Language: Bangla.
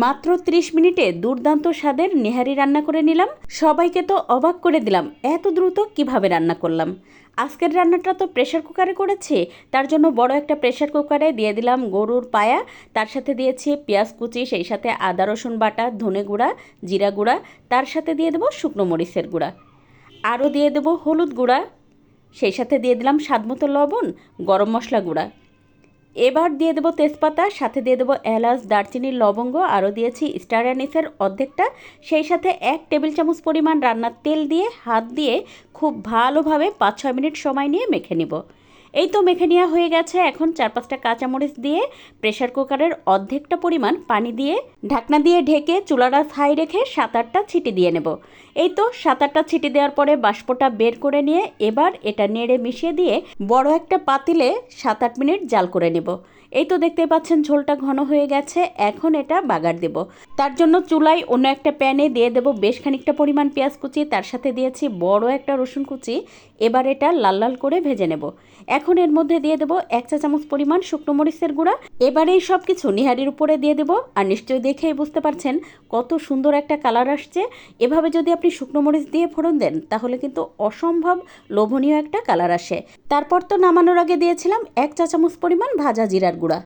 মাত্র 30 মিনিটে দুর্দান্ত স্বাদের নেহারি রান্না করে নিলাম। সবাইকে তো অবাক করে দিলাম, এত দ্রুত কীভাবে রান্না করলাম? আজকের রান্নাটা তো প্রেশার কুকারে করেছি, তার জন্য বড় একটা প্রেশার কুকারে দিয়ে দিলাম গরুর পায়া, তার সাথে দিয়েছি পেঁয়াজ কুচি, সেই সাথে আদা, রসুন বাটা, ধনে গুঁড়া, জিরা গুঁড়া, তার সাথে দিয়ে দেবো শুকনো মরিচের গুঁড়া। আরও দিয়ে দেবো হলুদ গুঁড়া, সেই সাথে দিয়ে দিলাম স্বাদমতো লবণ, গরম মশলা গুঁড়া। এবার দিয়ে দেবো তেজপাতা, সাথে দিয়ে দেবো এলাচ দারচিনির লবঙ্গ, আরও দিয়েছি স্টার অ্যানিসের অর্ধেকটা। সেই সাথে এক টেবিল চামচ পরিমাণ রান্নার তেল দিয়ে, হাত দিয়ে খুব ভালোভাবে পাঁচ ছয় মিনিট সময় নিয়ে মেখে নিব। এই তো মেখে নেওয়া হয়ে গেছে। এখন চার পাঁচটা কাঁচামরিচ দিয়ে প্রেশার কুকারের অর্ধেকটা পরিমাণ পানি দিয়ে, ঢাকনা দিয়ে ঢেকে চুলাটা ছাই রেখে সাত আটটা ছিটি দিয়ে নেব। এই তো সাত আটটা ছিটি দেওয়ার পরে বাষ্পটা বের করে নিয়ে এবার এটা নেড়ে মিশিয়ে দিয়ে বড় একটা পাতিলে সাত আট মিনিট জাল করে নেব। এই তো দেখতে পাচ্ছেন ঝোলটা ঘন হয়ে গেছে, এখন এটা বাগার দেব। তার জন্য চুলায় অন্য একটা প্যানে দিয়ে দেব বেশ খানিকটা পরিমাণ পেঁয়াজ কুচি, তার সাথে দিয়েছি বড় একটা রসুন কুচি, এবার এটা লাল লাল করে ভেজে নেব। এখন এর মধ্যে দিয়ে দেবো এক চা চামচ পরিমাণ শুকনো মরিচের গুঁড়া, এবার এই সব কিছু নিহারির উপরে দিয়ে দেবো, আর নিশ্চয়ই দেখেই বুঝতে পারছেন কত সুন্দর একটা কালার আসছে। এভাবে যদি আপনি শুকনো মরিচ দিয়ে ফোড়ন দেন, তাহলে কিন্তু অসম্ভব লোভনীয় একটা কালার আসে। তারপর তো নামানোর আগে দিয়েছিলাম এক চা চামচ পরিমাণ ভাজা জিরার গুঁড়া